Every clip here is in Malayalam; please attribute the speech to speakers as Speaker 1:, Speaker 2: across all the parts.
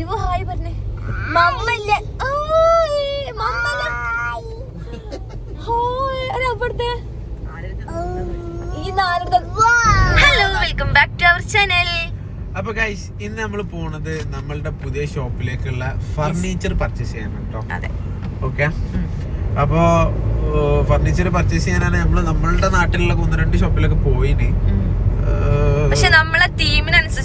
Speaker 1: ജിവു ഹായ് പറഞ്ഞേ. മമ്മല്ല. മമ്മല്ല. ഹായ്. അരെ അവിടുത്തെ? Hello welcome back to our channel
Speaker 2: അപ്പൊ ഗൈസ് ഇന്ന് നമ്മൾ പോണത് നമ്മളുടെ പുതിയ ഷോപ്പിലേക്കുള്ള ഫർണിച്ചർ പർച്ചേസ് ചെയ്യാനാണ് കേട്ടോ ഓക്കെ അപ്പോ ഫർണിച്ചർ പർച്ചേസ് ചെയ്യാനാണ് നമ്മൾ നമ്മളുടെ നാട്ടിലുള്ള ഒന്ന് രണ്ട് ഷോപ്പിലൊക്കെ പോയിന്.
Speaker 1: പക്ഷെ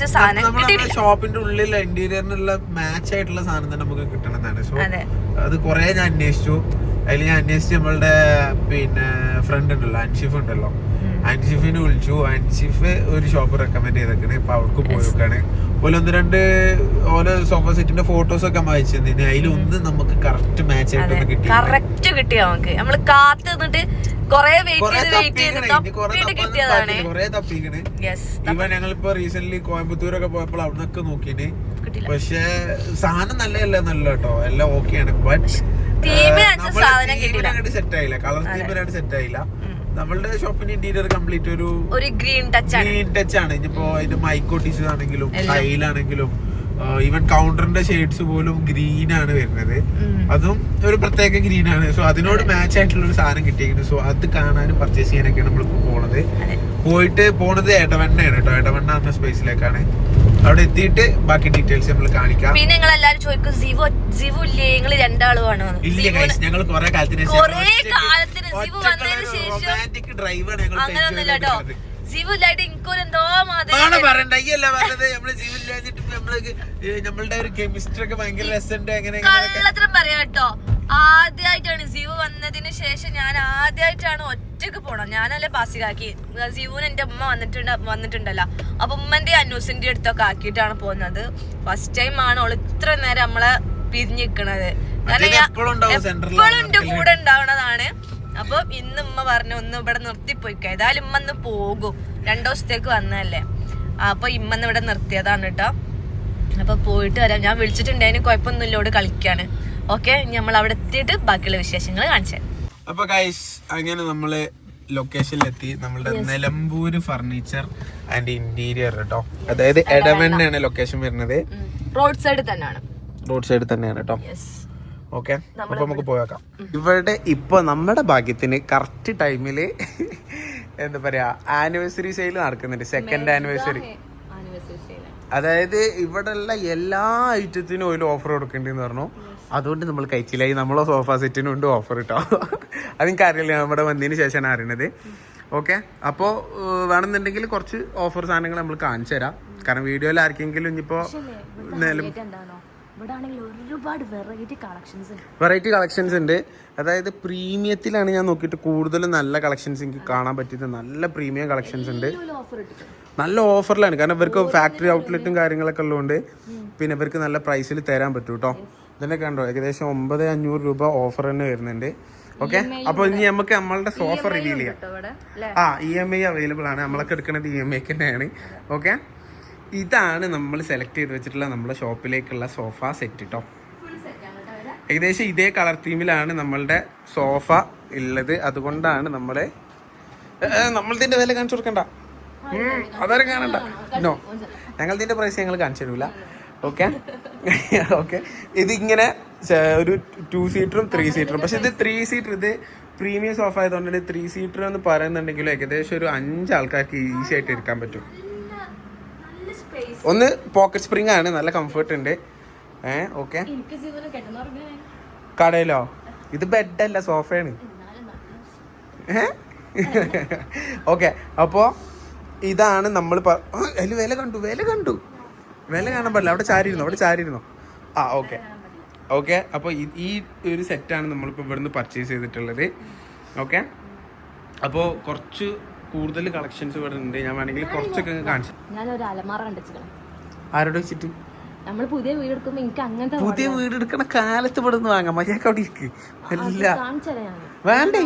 Speaker 1: തീമിനനുസരിച്ച് സാധനം
Speaker 2: ഷോപ്പിന്റെ ഉള്ളിൽ ഇന്റീരിയറിനുള്ള മാച്ച് ആയിട്ടുള്ള സാധനം തന്നെ നമുക്ക് കിട്ടണതാണ് സോ
Speaker 1: അതെ.
Speaker 2: കുറെ ഞാൻ അന്വേഷിച്ചു. അതിൽ ഞാൻ അന്വേഷിച്ച് നമ്മളുടെ പിന്നെ ഫ്രണ്ട് ഉണ്ടല്ലോ അൻഷിഫ് ഉണ്ടല്ലോ. അൻഷിഫിനെ വിളിച്ചു. അൻഷിഫ് ഒരു ഷോപ്പ് റെക്കമെൻഡ് ചെയ്തേക്കണേ. ഇപ്പൊ അവർക്ക് പോയേക്കാണ്. ഓൽ ഒന്ന് രണ്ട് ഓരോ സോഫ സെറ്റിന്റെ ഫോട്ടോസ് ഒക്കെ അയച്ചു അതിലൊന്ന് നമുക്ക് കറക്റ്റ് മാച്ച് ആയിട്ട് കിട്ടി
Speaker 1: കറക്റ്റ് കിട്ടി നമുക്ക്. നമ്മൾ കാത്തു നിന്നിട്ട് കൊറേ വെയിറ്റ് ചെയ്ത് കിട്ടിയതാണ്.
Speaker 2: ഞങ്ങളിപ്പോ റീസെന്റ് കോയമ്പത്തൂരൊക്കെ പോയപ്പോൾ അവിടുന്നൊക്കെ നോക്കിന് പക്ഷെ സാധനം നല്ലതല്ല നല്ല കേട്ടോ എല്ലാം ഓക്കെയാണ് ബട്ട് സെറ്റ് ആയില്ല. കളർ തീമിനായിട്ട് സെറ്റ് ആയില്ല. നമ്മളുടെ ഷോപ്പിന് ഇന്റീരിയർ കംപ്ലീറ്റ് ഒരു
Speaker 1: ഗ്രീൻ ടച്ച് ആണ്.
Speaker 2: ഗ്രീൻ ടച്ച് ആണ്. ഇനിയിപ്പോ അതിന്റെ മൈക്കോ ടിഷ്യൂ ആണെങ്കിലും ടൈലാണെങ്കിലും ഈവൻ കൗണ്ടറിന്റെ ഷെയ്ഡ്സ് പോലും ഗ്രീൻ ആണ് വരുന്നത്. അതും ഒരു പ്രത്യേക ഗ്രീൻ ആണ്. സോ അതിനോട് മാച്ച് ആയിട്ടുള്ള ഒരു സാധനം കിട്ടിയിരിക്കുന്നു സോ അത് കാണാനും പർച്ചേസ് ചെയ്യാനൊക്കെയാണ് നമ്മളിപ്പോ പോണത്. പോയിട്ട് പോണത് എടവണ്ണയാണ് കേട്ടോ. എടവണ്ണ എന്ന സ്പേസിലേക്കാണ് അവിടെ എത്തിയിട്ട് ബാക്കി ഡീറ്റെയിൽസ് നമ്മൾ കാണിക്കാം.
Speaker 1: പിന്നെ നിങ്ങൾ എല്ലാരും ചോദിക്കും സിവോ സിവു ഇല്ലേ? നിങ്ങൾ രണ്ടാളുമാണ്
Speaker 2: ഇല്ല ഗൈസ് ഞങ്ങൾ കുറെ കാലത്തിന്
Speaker 1: കുറേ കാലത്തിന് വന്നതിന് ശേഷം അങ്ങനൊന്നുമില്ല കേട്ടോ. സിവു ഇല്ലായിട്ട് എനിക്കൊരു എന്തോ മാതിരി
Speaker 2: പറയണ്ട. ഈ അല്ല പറഞ്ഞത് നമ്മൾ ജീവില്ലാഞ്ഞിട്ട് നമ്മൾ നമ്മളുടെ ഒരു കെമിസ്ട്രി ഒക്കെ ഭയങ്കര രസമുണ്ട്. അങ്ങനെ.
Speaker 1: കള്ളത്തരം പറയാം കേട്ടോ. ആദ്യമായിട്ടാണ് സിവു വന്നതിന് ശേഷം ഞാൻ ആദ്യമായിട്ടാണ് ഒറ്റയ്ക്ക് പോണം. ഞാനല്ലേ പാസിലാക്കി. സിവുന് എന്റെ ഉമ്മ വന്നിട്ടുണ്ട് വന്നിട്ടുണ്ടല്ലോ. അപ്പൊ ഉമ്മന്റെ അന്നൂസിന്റെ അടുത്തൊക്കെ ആക്കിയിട്ടാണ് പോകുന്നത്. ഫസ്റ്റ് ടൈം ആണ് അവൾ ഇത്ര നേരം നമ്മളെ പിരിഞ്ഞിക്കണത്
Speaker 2: കാരണം എപ്പോഴും
Speaker 1: എന്റെ കൂടെ ഉണ്ടാവണതാണ്. അപ്പൊ ഇന്ന് ഉമ്മ പറഞ്ഞു ഒന്ന് ഇവിടെ നിർത്തിപ്പോയിക്ക. ഏതായാലും ഉമ്മ ഒന്ന് പോകും. രണ്ടു ദിവസത്തേക്ക് വന്നതല്ലേ. അപ്പൊ ഇമ്മന്ന് ഇവിടെ നിർത്തിയതാണ് കേട്ടോ. അപ്പൊ പോയിട്ട് വരാം. ഞാൻ വിളിച്ചിട്ടുണ്ടായിന് കുഴപ്പമൊന്നുമില്ല ഇവിടെ കളിക്കാണ്. ഓക്കെ? നമ്മൾ അവിടെ എത്തിയിട്ട് ബാക്കിയുള്ള വിശേഷങ്ങൾ കാണിച്ചു.
Speaker 2: അപ്പൊ ഗൈസ് അങ്ങനെ നമ്മൾ ലൊക്കേഷനിലെത്തി നമ്മളുടെ നിലമ്പൂര് ഫർണിച്ചർ ആൻഡ് ഇന്റീരിയർ കേട്ടോ. അതായത് എടവണ്ണയാണ് ലൊക്കേഷൻ വരുന്നത്.
Speaker 1: റോഡ് സൈഡ് തന്നെയാണ്.
Speaker 2: റോഡ് സൈഡ് തന്നെയാണ് കേട്ടോ. ഓക്കെ? അപ്പൊ നമുക്ക് പോയേക്കാം. ഇവിടെ ഇപ്പൊ നമ്മുടെ ഭാഗ്യത്തിന് കറക്റ്റ് ടൈമിൽ എന്താ പറയാ ആനിവേഴ്സറി സെയിൽ നടക്കുന്നുണ്ട്. സെക്കൻഡ് ആനിവേഴ്സറി അതായത് ഇവിടെ ഉള്ള എല്ലാ ഐറ്റത്തിനും ഒരു ഓഫർ കൊടുക്കേണ്ടെന്ന് പറഞ്ഞു. അതുകൊണ്ട് നമ്മൾ കഴിച്ചില്ലായി നമ്മളെ സോഫ സെറ്റിനും ഉണ്ട് ഓഫർ കിട്ടോ അതെനിക്ക് അറിയില്ല നമ്മുടെ വന്നതിന് ശേഷമാണ് അറിയണത് ഓക്കെ? അപ്പോൾ വേണമെന്നുണ്ടെങ്കിൽ കുറച്ച് ഓഫർ സാധനങ്ങൾ നമ്മൾ കാണിച്ചു തരാം കാരണം വീഡിയോയിൽ ആർക്കെങ്കിലും ഇനിയിപ്പോൾ
Speaker 1: ഇവിടെ ആണെങ്കിൽ ഒരുപാട് വെറൈറ്റി കളക്ഷൻസ് ഉണ്ട്.
Speaker 2: വെറൈറ്റി കളക്ഷൻസ് ഉണ്ട്. അതായത് പ്രീമിയത്തിലാണ് ഞാൻ നോക്കിയിട്ട് കൂടുതലും നല്ല കളക്ഷൻസ് എനിക്ക് കാണാൻ പറ്റിയത്. നല്ല പ്രീമിയം കളക്ഷൻസ് ഉണ്ട്. നല്ല ഓഫറിലാണ് കാരണം ഇവർക്ക് ഫാക്ടറി ഔട്ട്ലെറ്റും കാര്യങ്ങളൊക്കെ ഉള്ളതുകൊണ്ട് പിന്നെ ഇവർക്ക് നല്ല പ്രൈസിൽ തരാൻ പറ്റും കേട്ടോ. ഇതന്നെ കണ്ടോ? ഏകദേശം ഒമ്പത് അഞ്ഞൂറ് രൂപ ഓഫർ തന്നെ വരുന്നുണ്ട്. ഓക്കെ അപ്പൊ ഇനി നമുക്ക് നമ്മളുടെ സോഫ റിവീൽ ചെയ്യാം.
Speaker 1: ഇവിടെ അല്ലേ?
Speaker 2: ആ ഇ എം ഐ അവൈലബിൾ ആണ്. നമ്മളൊക്കെ എടുക്കുന്നത് ഇ എം ഐക്ക് തന്നെയാണ്. ഓക്കെ ഇതാണ് നമ്മൾ സെലക്ട് ചെയ്ത് വെച്ചിട്ടുള്ള നമ്മുടെ ഷോപ്പിലേക്കുള്ള സോഫ സെറ്റ് കേട്ടോ ഏകദേശം ഇതേ കളർ തീമിലാണ് നമ്മളുടെ സോഫ ഉള്ളത് അതുകൊണ്ടാണ് നമ്മളെ നമ്മളിതിന്റെ വില കാണിച്ചു കൊടുക്കണ്ട. അതാരും കാണണ്ട. നോ ഞങ്ങളിതിന്റെ പ്രൈസ് ഞങ്ങൾ കാണിച്ചു തരൂല. ഓക്കെ ഓക്കെ ഇതിങ്ങനെ ഒരു ടു സീറ്ററും ത്രീ സീറ്ററും പക്ഷെ ഇത് ത്രീ സീറ്റർ ഇത് പ്രീമിയം സോഫ ആയതുകൊണ്ട് ത്രീ സീറ്റർ എന്ന് പറയുന്നുണ്ടെങ്കിലും ഏകദേശം ഒരു അഞ്ച് ആൾക്കാർക്ക് ഈസി ആയിട്ട് ഇരിക്കാൻ പറ്റും. ഒന്ന് പോക്കറ്റ് സ്പ്രിംഗ് ആണ് നല്ല കംഫർട്ട് ഉണ്ട്. ഏ ഓക്കെ കടയിലോ? ഇത് ബെഡല്ല സോഫയാണ് ഓക്കെ അപ്പോ ഇതാണ് നമ്മൾ അതിൽ വില കണ്ടു വില കണ്ടു. വില കാണാൻ പാടില്ല അവിടെ ചാരിയിരുന്നു അവിടെ ചാരിയിരുന്നു. ആ ഓക്കെ ഓക്കെ അപ്പോൾ ഈ ഒരു സെറ്റാണ് നമ്മളിപ്പോൾ ഇവിടുന്ന് പർച്ചേസ് ചെയ്തിട്ടുള്ളത്. ഓക്കെ അപ്പോ കുറച്ച് കൂടുതൽ കളക്ഷൻസ് ഇവിടെ ഉണ്ട്. ഞാൻ വേണമെങ്കിൽ കുറച്ചൊക്കെ അങ്ങ് ഞാൻ
Speaker 1: ഒരു അലമാറ
Speaker 2: ആരോട് വെച്ചിട്ട്?
Speaker 1: നമ്മൾ പുതിയ വീട് എടുക്കുമ്പോ എനിക്ക് അങ്ങനത്തെ
Speaker 2: പുതിയ വീട് എടുക്കണ കാലത്ത് ഇവിടെ നിന്ന് വാങ്ങാം. മര്യാദ അവിടെ ഇരിക്ക്. അല്ല വേണ്ടേ?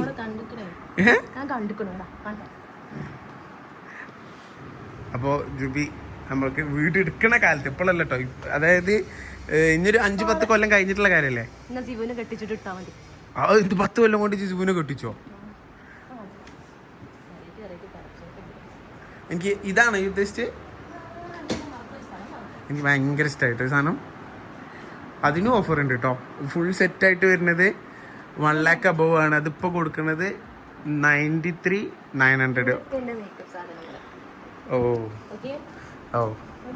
Speaker 2: അപ്പോ ജുബി നമ്മൾക്ക് വീട് എടുക്കണ കാലത്ത് ഇപ്പോഴല്ല കേട്ടോ അതായത് ഇനിയൊരു അഞ്ച് പത്ത് കൊല്ലം കഴിഞ്ഞിട്ടുള്ള കാര്യല്ലേ?
Speaker 1: എന്നാ ജീവന് കെട്ടിച്ചിട്ട് ഇട്ടാ മതി.
Speaker 2: ആ പത്ത് കൊല്ലം കൊണ്ട് ജീവനെ കെട്ടിച്ചോ? എനിക്ക് ഇതാണ് ഈ ഉദ്ദേശിച്ച്? എനിക്ക് ഭയങ്കര ഇഷ്ടമായിട്ട് സാധനം. അതിനും ഓഫർ ഉണ്ട് കേട്ടോ ഫുൾ സെറ്റ് ആയിട്ട് വരുന്നത് വൺ ലാക്ക് അബവ് ആണ്. അതിപ്പോൾ കൊടുക്കുന്നത് നയന്റി ത്രീ നയൻ ഹൺഡ്രഡ് ഓ. ഓ.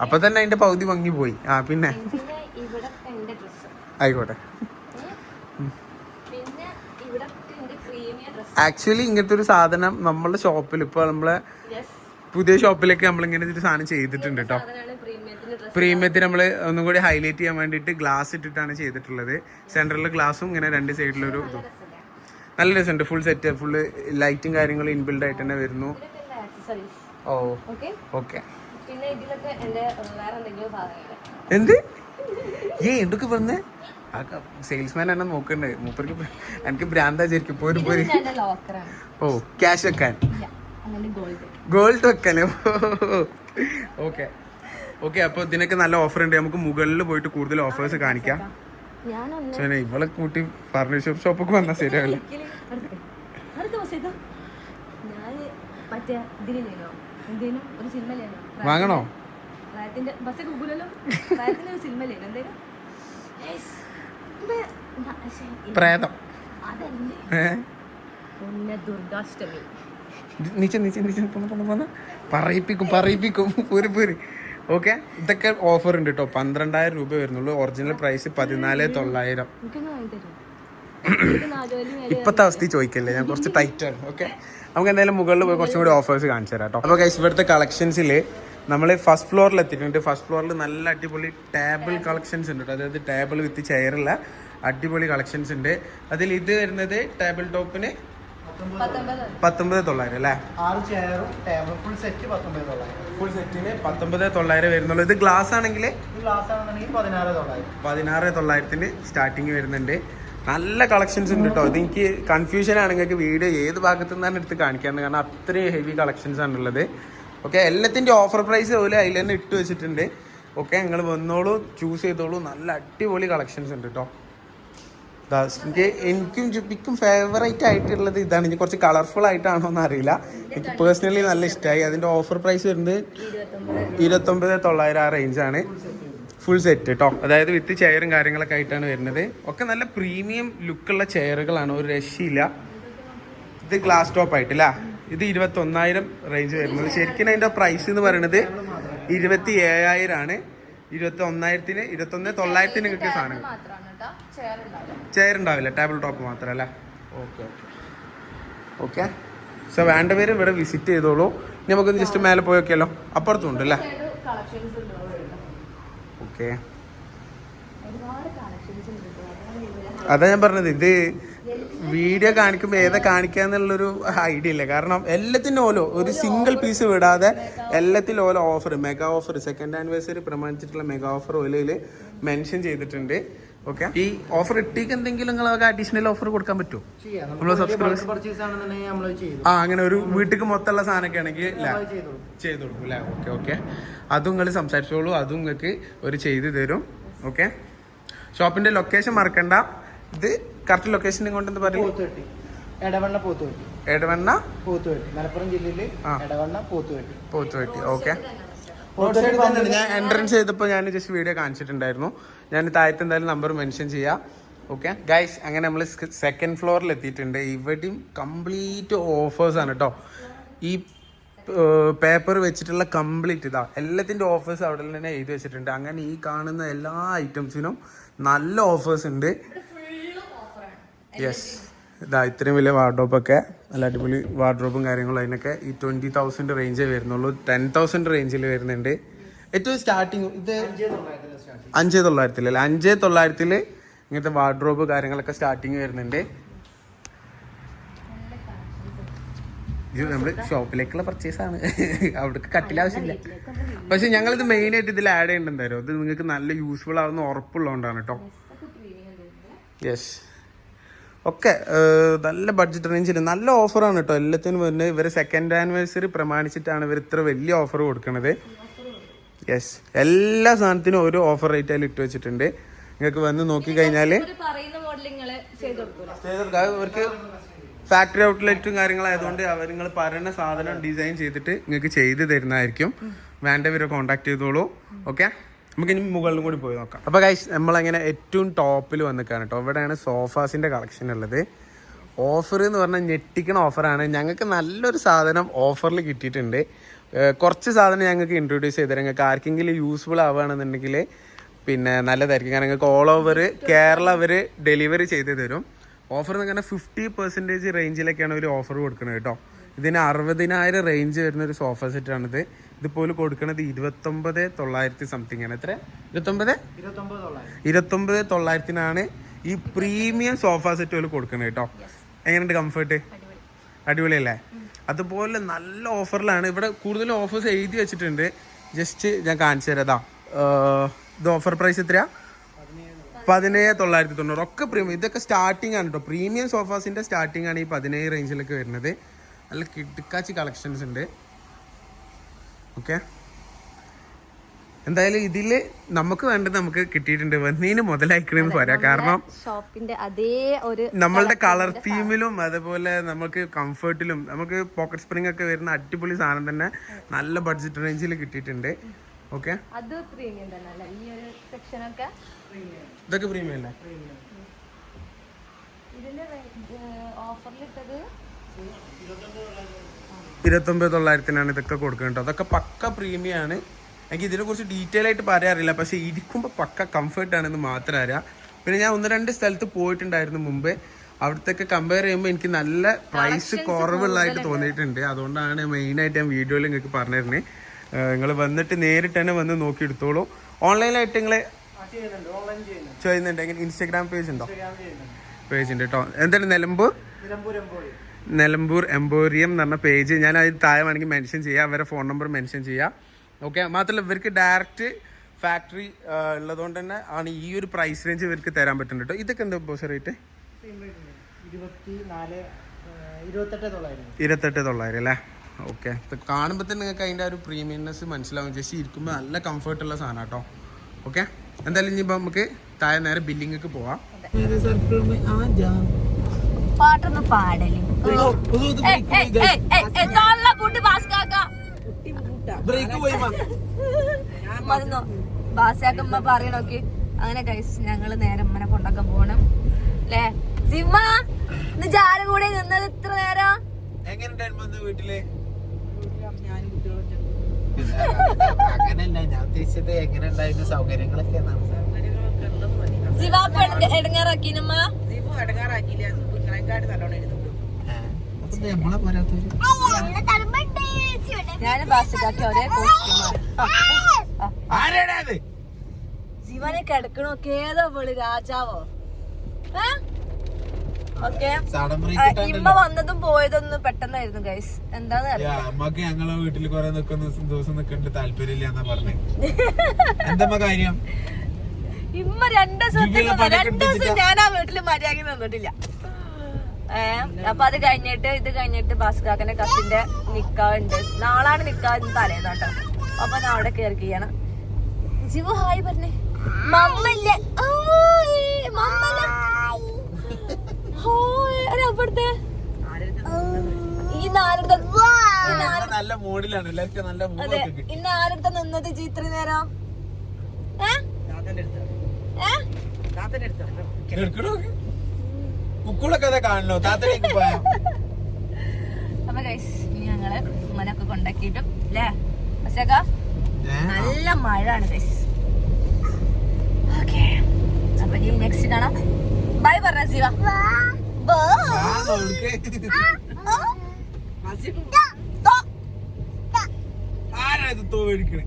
Speaker 2: അപ്പൊ തന്നെ അതിന്റെ പകുതി ഭംഗി പോയി. ആ പിന്നെ? ആയിക്കോട്ടെ.
Speaker 1: പിന്നെ ഇവിടെ
Speaker 2: ആക്ച്വലി ഇങ്ങനത്തെ ഒരു സാധനം നമ്മളുടെ ഷോപ്പിൽ ഇപ്പൊ നമ്മളെ പുതിയ ഷോപ്പിലൊക്കെ നമ്മൾ ഇങ്ങനെ ഒരു സാധനം ചെയ്തിട്ടുണ്ട് കേട്ടോ പ്രീമിയത്തിൽ നമ്മൾ ഒന്നും കൂടി ഹൈലൈറ്റ് ചെയ്യാൻ വേണ്ടിയിട്ട് ഗ്ലാസ് ഇട്ടിട്ടാണ് ചെയ്തിട്ടുള്ളത്. സെൻട്രലിൽ ഗ്ലാസും ഇങ്ങനെ രണ്ട് സൈഡിലൊരു ഇതും. നല്ല രസമുണ്ട്. ഫുൾ സെറ്റ് ഫുള്ള് ലൈറ്റും കാര്യങ്ങളും ഇൻബിൽഡ് ആയിട്ട് തന്നെ വരുന്നു. ഓ.
Speaker 1: ഓക്കെ
Speaker 2: എന്ത്? ഏ എന്തൊക്കെ പറഞ്ഞേ? ആ സെയിൽസ്മാൻ എന്നെ നോക്കണ്ടേ? മൂപ്പർക്ക് എനിക്ക് ബ്രാൻഡാ ശരിക്കും. പോര് പോര്. ഓ ക്യാഷ് വെക്കാൻ.
Speaker 1: ഗോൾഡ്
Speaker 2: വെക്കാനോ ഓക്കെ ഓക്കെ അപ്പൊ ഇതിനൊക്കെ നല്ല ഓഫർ ഉണ്ട്. നമുക്ക് മുകളിൽ പോയിട്ട് കൂടുതൽ ഓഫേഴ്സ് കാണിക്കാം.
Speaker 1: ഞാൻ
Speaker 2: ചേനെ ഇവളെ കൂട്ടി ഫർണിച്ചർ ഷോപ്പൊക്കെ വന്നാൽ ശരിയാവില്ല. വാങ്ങണോ? പ്രേതം.
Speaker 1: ദുർഗാഷ്ടമി.
Speaker 2: നീച്ച നീച്ച നീച്ച പോന്ന പോന്ന പോന്ന. പറയിപ്പിക്കും പറയിപ്പിക്കും. പൂര് പൂര്. ഓക്കെ? ഇതൊക്കെ ഓഫർ ഉണ്ട് കേട്ടോ പന്ത്രണ്ടായിരം രൂപ വരുന്നുള്ളൂ. ഒറിജിനൽ പ്രൈസ് പതിനാല് തൊള്ളായിരം. ഇപ്പത്തെ അവസ്ഥ ചോദിക്കല്ലേ? ഞാൻ കുറച്ച് ടൈറ്റ് ആണ്. ഓക്കെ? നമുക്ക് എന്തായാലും മുകളിൽ പോയി കുറച്ചും കൂടി ഓഫേഴ്സ് കാണിച്ചു തരാം കേട്ടോ അപ്പോൾ ഗൈസ് ഇവിടുത്തെ കളക്ഷൻസിൽ നമ്മൾ ഫസ്റ്റ് ഫ്ലോറിൽ എത്തിയിട്ടുണ്ട്. ഫസ്റ്റ് ഫ്ലോറിൽ നല്ല അടിപൊളി ടേബിൾ കളക്ഷൻസ് ഉണ്ട് കേട്ടോ അതായത് ടേബിൾ വിത്ത് ചെയറുള്ള അടിപൊളി കളക്ഷൻസ് ഉണ്ട്. അതിൽ ഇത് വരുന്നത് ടേബിൾ ടോപ്പിന്
Speaker 1: പത്തൊമ്പത്
Speaker 2: തൊള്ളായിരം അല്ലേ?
Speaker 3: ഫുൾ സെറ്റ്
Speaker 2: ഫുൾ സെറ്റിന് പത്തൊമ്പത് തൊള്ളായിരം. വരുന്നുള്ളൂ. ഇത് ഗ്ലാസ് ആണെങ്കിൽ
Speaker 3: പതിനാറ് തൊള്ളായിരം.
Speaker 2: പതിനാറ് തൊള്ളായിരത്തിന് സ്റ്റാർട്ടിങ് വരുന്നുണ്ട്. നല്ല കളക്ഷൻസ് ഉണ്ട് കേട്ടോ എനിക്ക് കൺഫ്യൂഷൻ ആണെങ്കിൽ നിങ്ങൾക്ക് വീഡിയോ ഏത് ഭാഗത്തു നിന്നാണ് എടുത്ത് കാണിക്കാറുണ്ട് കാരണം അത്രയും ഹെവി കളക്ഷൻസ് ആണുള്ളത്. ഓക്കെ എല്ലാത്തിന്റെ ഓഫർ പ്രൈസ് പോലെ അതിൽ തന്നെ ഇട്ട് വെച്ചിട്ടുണ്ട്. ഓക്കെ നിങ്ങൾ വന്നോളൂ ചൂസ് ചെയ്തോളൂ. നല്ല അടിപൊളി കളക്ഷൻസ് ഉണ്ട് കേട്ടോ എനിക്ക് ജുബിക്കും ഫേവറേറ്റ് ആയിട്ടുള്ളത് ഇതാണ്. ഇനി കുറച്ച് കളർഫുൾ ആയിട്ടാണോ എന്ന് അറിയില്ല. എനിക്ക് പേഴ്സണലി നല്ല ഇഷ്ടമായി അതിന്റെ ഓഫർ പ്രൈസ് വരുന്നത്
Speaker 1: ഇരുപത്തൊമ്പത്
Speaker 2: തൊള്ളായിരം ആ റേഞ്ചാണ് ഫുൾ സെറ്റ് കേട്ടോ അതായത് വിത്ത് ചെയറും കാര്യങ്ങളൊക്കെ ആയിട്ടാണ് വരുന്നത്. ഒക്കെ നല്ല പ്രീമിയം ലുക്കുള്ള ചെയറുകളാണ് ഒരു രക്ഷയില്ല. ഇത് ഗ്ലാസ് ടോപ്പ് ആയിട്ടില്ല? ഇത് ഇരുപത്തി ഒന്നായിരം റേഞ്ച് വരുന്നത്. ശരിക്കും അതിന്റെ പ്രൈസ് എന്ന് പറയുന്നത് ഇരുപത്തി ഏഴായിരം ആണ് ഇരുപത്തി ഒന്നായിരത്തിന് ഇരുപത്തി ഒന്ന് തൊള്ളായിരത്തിന് കിട്ടിയ സാധനം
Speaker 1: ചെയർ ഉണ്ടാവില്ല
Speaker 2: ടേബിൾ ടോപ്പ് മാത്രമല്ല? ഓക്കെ ഓക്കെ ഓക്കെ സോ പേര് ഇവിടെ വിസിറ്റ് ചെയ്തോളൂ. നമുക്ക് ജസ്റ്റ് മേലെ പോയൊക്കെയല്ലോ അപ്പുറത്തും ഉണ്ട് അല്ലേ ഓക്കെ
Speaker 1: ഒരുപാട് കളക്ഷൻസ് ഉണ്ട് കേട്ടോ. അതാണ് ഇവിടെ
Speaker 2: അതാ ഞാൻ പറഞ്ഞത് ഇത് വീഡിയോ കാണിക്കുമ്പോൾ ഏതാ കാണിക്കാന്നുള്ളൊരു ഐഡിയ ഇല്ല. കാരണം എല്ലാത്തിനും ഓലോ ഒരു സിംഗിൾ പീസ് വിടാതെ എല്ലാത്തിലും ഓലോ offer mega offer second anniversary പ്രമാണിച്ചിട്ടുള്ള mega offer ഓലയിൽ മെൻഷൻ ചെയ്തിട്ടുണ്ട്. ഓക്കെ ഈ ഓഫർ ഇട്ടേക്ക് എന്തെങ്കിലും നിങ്ങൾക്ക് അഡീഷണൽ ഓഫർ കൊടുക്കാൻ പറ്റുമോ
Speaker 3: നമ്മൾ
Speaker 2: ആ അങ്ങനെ ഒരു വീട്ടിലേക്ക് മൊത്തമുള്ള സാധനമൊക്കെ ആണെങ്കിൽ
Speaker 3: ചെയ്തു
Speaker 2: കൊടുക്കും. അല്ലേ ഓക്കെ ഓക്കെ അതും നിങ്ങൾ സംസാരിച്ചോളൂ. അതും നിങ്ങൾക്ക് ഒരു ചെയ്തു തരും. ഓക്കെ ഷോപ്പിന്റെ ലൊക്കേഷൻ മറക്കണ്ട. ഇത് കറക്റ്റ് ലൊക്കേഷൻ കൊണ്ടെന്ന് പറയും?
Speaker 3: പോത്തുവെട്ടി. എടവണ്ണ പോത്തുവെട്ടി.
Speaker 2: എടവണ്ണ?
Speaker 3: പോത്തുവെട്ടി. മലപ്പുറം
Speaker 2: ജില്ലയിൽ.
Speaker 3: എടവണ്ണ പോത്തുവെട്ടി.
Speaker 2: പോത്തുവെട്ടി. ഓക്കെ. ഞാൻ എൻട്രൻസ് ചെയ്തപ്പോൾ ഞാൻ ജസ്റ്റ് വീഡിയോ കാണിച്ചിട്ടുണ്ടായിരുന്നു. ഞാൻ താഴത്ത് എന്തായാലും നമ്പർ മെൻഷൻ ചെയ്യാം. ഓക്കെ. ഗൈസ് അങ്ങനെ നമ്മൾ സെക്കൻഡ് ഫ്ലോറിൽ എത്തിയിട്ടുണ്ട്. ഇവിടെയും കംപ്ലീറ്റ് ഓഫേഴ്സ് ആണ് കേട്ടോ ഈ പേപ്പർ വെച്ചിട്ടുള്ള കംപ്ലീറ്റ് ഇതാ. എല്ലാത്തിന്റെ ഓഫേഴ്സ് അവിടെ തന്നെ എഴുതി വെച്ചിട്ടുണ്ട്. അങ്ങനെ ഈ കാണുന്ന എല്ലാ ഐറ്റംസിനും നല്ല ഓഫേഴ്സ് ഉണ്ട്. യെസ് ഇതാ ഇത്രയും വലിയ വാർഡ്രോബൊക്കെ നല്ല അടിപൊളി വാർഡ്രോപ്പും കാര്യങ്ങളും അതിനൊക്കെ ഈ ട്വന്റി തൗസൻഡ് റേഞ്ചേ വരുന്നുള്ളൂ. ടെൻ തൗസൻഡ് റേഞ്ചിൽ വരുന്നുണ്ട്. ഏറ്റവും സ്റ്റാർട്ടിങ് ഇത്
Speaker 3: അഞ്ചേ തൊള്ളായിരത്തിലെ സ്റ്റാർട്ട്
Speaker 2: അഞ്ച് തൊള്ളായിരത്തിൽ അല്ലേ? അഞ്ചേ തൊള്ളായിരത്തിൽ ഇങ്ങനത്തെ വാർഡ്രോബ് കാര്യങ്ങളൊക്കെ സ്റ്റാർട്ടിങ് വരുന്നുണ്ട്. ഇത് നമ്മൾ ഷോപ്പിലേക്കുള്ള പർച്ചേസ് ആണ്. അവിടേക്ക് കട്ടിൽ ആവശ്യമില്ല. പക്ഷെ ഞങ്ങളിത് മെയിൻ ആയിട്ട് ഇതിൽ ആഡ് ചെയ്യണ്ടോ ഇത് നിങ്ങൾക്ക് നല്ല യൂസ്ഫുൾ ആവുന്ന ഉറപ്പുള്ളതുകൊണ്ടാണ് കേട്ടോ യെസ് ഒക്കെ നല്ല ബഡ്ജറ്റ് റേഞ്ചിൽ നല്ല ഓഫറാണ് കേട്ടോ എല്ലാത്തിനും വരുന്നത് ഇവർ സെക്കൻഡ് ആനിവേഴ്സറി പ്രമാണിച്ചിട്ടാണ് ഇവർ ഇത്ര വലിയ ഓഫർ കൊടുക്കുന്നത് യെസ് എല്ലാ സാധനത്തിനും ഒരു ഓഫർ റേറ്റ് അതിൽ ഇട്ട് വെച്ചിട്ടുണ്ട്. നിങ്ങൾക്ക് വന്ന് നോക്കി കഴിഞ്ഞാൽ ഫാക്ടറി ഔട്ട്ലെറ്റും കാര്യങ്ങളായതുകൊണ്ട് അവർ നിങ്ങൾ പറയുന്ന സാധനം ഡിസൈൻ ചെയ്തിട്ട് നിങ്ങൾക്ക് ചെയ്ത് തരുന്നതായിരിക്കും. വേണ്ടവരെ കോൺടാക്ട് ചെയ്തോളൂ. ഓക്കെ നമുക്ക് ഇനി മുകളിലും കൂടി പോയി നോക്കാം. അപ്പോൾ ഗൈസ് നമ്മളങ്ങനെ ഏറ്റവും ടോപ്പിൽ വന്നിക്കാണ് കേട്ടോ ഇവിടെയാണ് സോഫാസിന്റെ കളക്ഷൻ ഉള്ളത്. ഓഫർ എന്ന് പറഞ്ഞാൽ ഞെട്ടിക്കണ ഓഫറാണ് ഞങ്ങൾക്ക് നല്ലൊരു സാധനം ഓഫറിൽ കിട്ടിയിട്ടുണ്ട്. കുറച്ച് സാധനം ഞങ്ങൾക്ക് ഇൻട്രൊഡ്യൂസ് ചെയ്ത് തരാം. ആർക്കെങ്കിലും യൂസ്ഫുൾ ആവുകയാണെന്നുണ്ടെങ്കിൽ പിന്നെ നല്ലതായിരിക്കും. കാരണം ഞങ്ങൾക്ക് ഓൾ ഓവർ കേരള അവർ ഡെലിവറി ചെയ്ത് തരും. ഓഫർ എന്ന് പറഞ്ഞാൽ ഫിഫ്റ്റി പെർസെന്റേജ് റേഞ്ചിലൊക്കെയാണ് ഒരു ഓഫർ കൊടുക്കുന്നത് കേട്ടോ. ഇതിന് അറുപതിനായിരം റേഞ്ച് വരുന്ന ഒരു സോഫ സെറ്റാണിത് ഇതിപ്പോൾ കൊടുക്കുന്നത് ഇരുപത്തൊമ്പത് തൊള്ളായിരത്തി സംതിങ് ആണ്. എത്ര ഇരുപത്തൊമ്പത്?
Speaker 3: ഇരുപത്തൊമ്പത് തൊള്ളായിരം.
Speaker 2: ഇരുപത്തൊമ്പത് തൊള്ളായിരത്തിനാണ് ഈ പ്രീമിയം സോഫ സെറ്റ് പോലെ കൊടുക്കുന്നത് കേട്ടോ. എങ്ങനെയുണ്ട് കംഫർട്ട് അടിപൊളിയല്ലേ? അതുപോലെ നല്ല ഓഫറിലാണ് ഇവിടെ കൂടുതൽ ഓഫേഴ്സ് എഴുതി വെച്ചിട്ടുണ്ട്. ജസ്റ്റ് ഞാൻ കാണിച്ചു തരാം. ഇത് ഓഫർ പ്രൈസ് എത്രയാ? പതിനേഴ് തൊള്ളായിരത്തി തൊണ്ണൂറ്. ഒക്കെ പ്രീമിയം ഇതൊക്കെ സ്റ്റാർട്ടിംഗ് ആണ് കേട്ടോ പ്രീമിയം സോഫാസിന്റെ സ്റ്റാർട്ടിംഗ് ആണ് ഈ പതിനേഴ് റേഞ്ചിലൊക്കെ വരുന്നത്. നല്ല കിട്ടിക്കാച്ചി കളക്ഷൻസ് ഉണ്ട്. ഓക്കെ എന്തായാലും ഇതിൽ നമുക്ക് വേണ്ടത് നമുക്ക് കിട്ടിയിട്ടുണ്ട്. വന്നതിന് മുതലായിക്കണെന്ന് പറയാം. കാരണം
Speaker 1: ഷോപ്പിന്റെ അതേ ഒരു
Speaker 2: നമ്മളുടെ കളർ തീമിലും അതുപോലെ നമുക്ക് കംഫർട്ടിലും നമുക്ക് പോക്കറ്റ് സ്പ്രിംഗ് ഒക്കെ വരുന്ന അടിപൊളി സാധനം തന്നെ നല്ല ബഡ്ജറ്റ് റേഞ്ചിൽ കിട്ടിയിട്ടുണ്ട്. ഓക്കെ
Speaker 1: അത് പ്രീമിയം തന്നെ ഈ ഒരു സെക്ഷനൊക്കെ
Speaker 2: ഇതൊക്കെ പ്രീമിയം. അല്ലേ ഇരുപത്തൊമ്പത് തൊള്ളായിരത്തിനാണ് ഇതൊക്കെ കൊടുക്കുന്നത് അതൊക്കെ പക്ക പ്രീമിയം ആണ് എനിക്ക് ഇതിനെ കുറിച്ച് ഡീറ്റെയിൽ ആയിട്ട് പറയാറില്ല. പക്ഷെ ഇരിക്കുമ്പോൾ പക്ക കംഫർട്ട് ആണെന്ന് മാത്രം അറിയാം. പിന്നെ ഞാൻ ഒന്ന് രണ്ട് സ്ഥലത്ത് പോയിട്ടുണ്ടായിരുന്നു മുമ്പേ. അവിടത്തെ കമ്പയർ ചെയ്യുമ്പോൾ എനിക്ക് നല്ല പ്രൈസ് കുറവുള്ളതായിട്ട് തോന്നിയിട്ടുണ്ട്. അതുകൊണ്ടാണ് മെയിനായിട്ട് ഞാൻ വീഡിയോയിൽ നിങ്ങൾക്ക് പറഞ്ഞിരുന്നത് നിങ്ങൾ വന്നിട്ട് നേരിട്ട് തന്നെ വന്ന് നോക്കി എടുത്തോളൂ ഓൺലൈനായിട്ട് നിങ്ങൾ
Speaker 3: ചെയ്യുന്നുണ്ട്
Speaker 2: എങ്ങനെ ഇൻസ്റ്റാഗ്രാം പേജ് ഉണ്ടോ? പേജ് ഉണ്ട് കേട്ടോ എന്താണ് നിലമ്പൂർ?
Speaker 3: നിലമ്പൂർ
Speaker 2: എംബോറിയം എന്ന് പറഞ്ഞ പേജ് ഞാൻ അതിൽ താഴെ വേണമെങ്കിൽ മെൻഷൻ ചെയ്യാം. അവരെ ഫോൺ നമ്പർ മെൻഷൻ ചെയ്യാം. ഓക്കെ മാത്രമല്ല ഇവർക്ക് ഡയറക്റ്റ് ഫാക്ടറി ഉള്ളതുകൊണ്ട് തന്നെ ആണ് ഈ ഒരു പ്രൈസ് റേഞ്ച് ഇവർക്ക് തരാൻ പറ്റുന്നത് കേട്ടോ ഇതൊക്കെ എന്താ ബോസ് റേറ്റ്
Speaker 3: ഇരുപത്തെട്ട് തൊള്ളായിരം.
Speaker 2: ഇരുപത്തെട്ട് തൊള്ളായിരം അല്ലേ? ഓക്കെ കാണുമ്പോൾ തന്നെ നിങ്ങൾക്ക് അതിന്റെ ആ ഒരു പ്രീമിയംനെസ് മനസ്സിലാവും. ചേച്ചി ഇരിക്കുമ്പോൾ നല്ല കംഫർട്ടുള്ള സാധനം കേട്ടോ ഓക്കെ എന്തായാലും ഇനി നമുക്ക് താഴെ നേരെ ബില്ലിങ്ങൾക്ക് പോവാം.
Speaker 1: പാട്ടൊന്ന് പാടൽ. ബാസാക്കമ്മ പറയണോക്കി അങ്ങനെ കൈസ് ഞങ്ങൾ നേരെ അമ്മനെ കൊണ്ടൊക്കെ പോണം. അല്ലേ സിമ്മ ഇന്ന് ജാര കൂടെ നിന്നത് ഇത്ര നേരം?
Speaker 2: എങ്ങനെ വീട്ടിൽ? അങ്ങനല്ല ഞാൻ ഉദ്ദേശിച്ചത് എങ്ങനെ ഉണ്ടായിരുന്നു സൗകര്യങ്ങളൊക്കെ
Speaker 1: സിവാപ്പ ഇടങ്ങാറാക്കിനമ്മ
Speaker 2: നമ്മളെ പോരാത്തൊരു
Speaker 1: ഞാൻ ബാസിക്കാക്കി ഓക്കെ ഇമ്മ വന്നതും പോയതൊന്നും പെട്ടെന്നായിരുന്നു ഗൈസ് എന്താന്ന്
Speaker 2: അമ്മയ്ക്ക് ഞങ്ങളെ വീട്ടിൽ കുറെ നിക്കുന്ന ദിവസം നിക്കണ്ട താല്പര്യമില്ല എന്നാ പറഞ്ഞേ. എന്താ കാര്യം?
Speaker 1: ഇമ്മ രണ്ടു ദിവസം രണ്ടു ദിവസം ഞാൻ ആ വീട്ടിൽ മര്യാദ നിന്നിട്ടില്ല. ഏഹ് അപ്പൊ അത് കഴിഞ്ഞിട്ട് ഇത് കഴിഞ്ഞിട്ട് ഭാസ്കാക്കന്റെ കസിന്റെ നിക്കാണ്ട് നാളാണ് നിക്കാവ് തലേന്ന് കേട്ടോ. അപ്പൊ ഞാൻ അവിടെ കയറി ചെയ്യണം ശിവു ഹായ് പറഞ്ഞേ. മമ്മല്ലേ ആയ്, അവിടുത്തെ? ഈ നാലടുത്ത ഈ നാല-
Speaker 2: നല്ല മൂഡിലാണ് എല്ലാവർക്കും നല്ല
Speaker 1: അതെ ഇന്ന് നിന്നത് ജി ഇത്ര നേരം?
Speaker 2: കുക്കുളൊക്കെ കാണണോ? താത്തലേക്ക് പോയാ.
Speaker 1: അപ്പൊ ഗൈസ് ഇനി ഞങ്ങൾ ഉമ്മനൊക്കെ കൊണ്ടാക്കിയിട്ടും അല്ലേ അസേക്ക നല്ല മഴ ആണ് ഗൈസ് ഓക്കെ അപ്പൊ നെക്സ്റ്റ് കാണാം. ബൈ പറഞ്ഞ ശിവ
Speaker 2: ആരാ ഇത് തോ മേടിക്കണേ